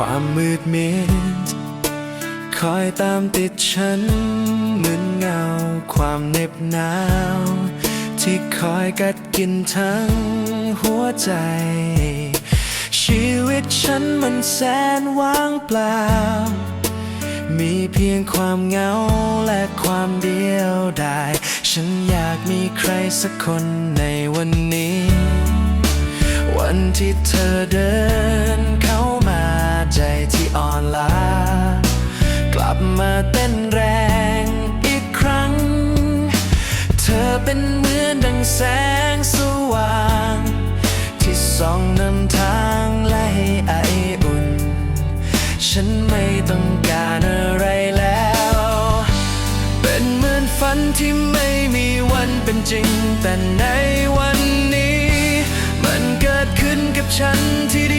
ความมืดมิดคอยตามติดฉัน เหมือนเงา ความเหน็บหนาว ที่คอยกัดกินทั้งหัวใจ ชีวิตฉันมันแสนว่างเปล่า มีเพียงความเหงาและความเดียวดาย ฉันอยากมีใครสักคนในวันนี้ วันที่เธอเดิน เธอเป็นเหมือนดังแสงสว่าง ที่ส่องนำทางและให้ไออุ่น ฉันไม่ต้องการอะไรแล้ว เป็นเหมือนฝันที่ไม่มีวันเป็นจริง แต่ในวันนี้ มันเกิดขึ้นกับฉันที่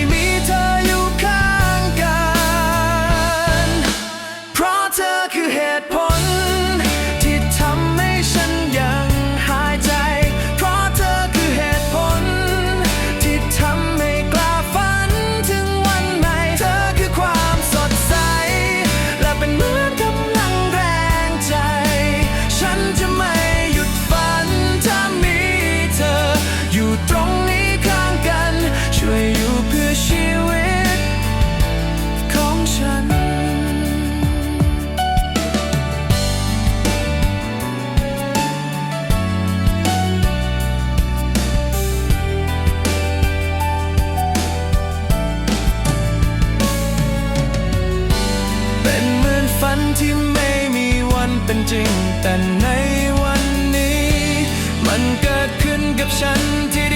จริง แต่ในวันนี้ มันเกิดขึ้นกับฉันที่